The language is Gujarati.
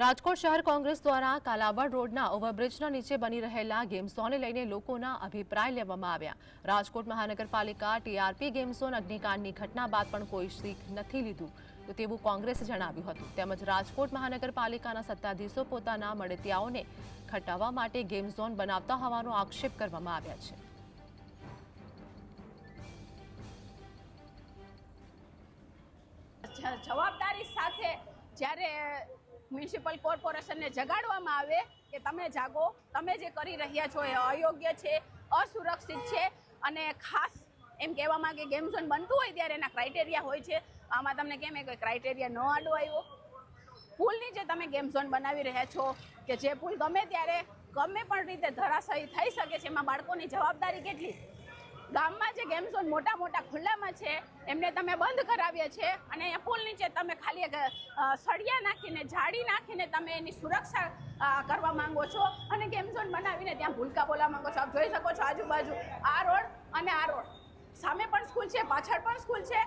રાજકોટ શહેર કોંગ્રેસ દ્વારા કાલાવડ રોડના ઓવરબ્રિજના નીચે બની રહેલા ગેમ ઝોનને લઈને લોકોના અભિપ્રાય લેવામાં આવ્યા. રાજકોટ મહાનગરપાલિકા ટીઆરપી ગેમ ઝોન અગ્નિકાંડની ઘટના બાદ પણ કોઈ શીખ નથી લીધું. તો તેવું કોંગ્રેસે જણાવ્યું હતું. તેમજ રાજકોટ મહાનગરપાલિકાના સત્તાધીશો પોતાના મળતિયાઓને ખટાવવા માટે ગેમ ઝોન બનાવતા હોવાનો આક્ષેપ કરવામાં આવ્યા છે. જવાબદારી સાથે જ્યારે મ્યુનિસિપલ કોર્પોરેશનને જગાડવામાં આવે કે તમે જાગો, તમે જે કરી રહ્યા છો એ અયોગ્ય છે, અસુરક્ષિત છે અને ખાસ એમ કહેવા કે ગેમ ઝોન બનતું હોય ત્યારે એના ક્રાઇટેરિયા હોય છે. આમાં તમને કેમ એ કોઈ ક્રાઇટેરિયા ન આડો આવ્યો? પુલની જે તમે ગેમ ઝોન બનાવી રહ્યા છો કે જે પુલ ગમે ત્યારે, ગમે પણ રીતે ધરાશાયી થઈ શકે છે, એમાં બાળકોની જવાબદારી કેટલી? ગામમાં જે ગેમ ઝોન મોટા મોટા ખુલ્લામાં છે, એમને તમે બંધ કરાવ્યા છે અને અહીંયા પુલ નીચે તમે સળિયા નાખીને, જાળી નાખીને તમે એની સુરક્ષા કરવા માંગો છો? અને ગેમ ઝોન બનાવીને ત્યાં ભૂલકા બોલા માંગો છો? આપ જોઈ શકો છો આજુબાજુ આ રોડ અને આ રોડ. સામે પણ સ્કૂલ છે, પાછળ પણ સ્કૂલ છે.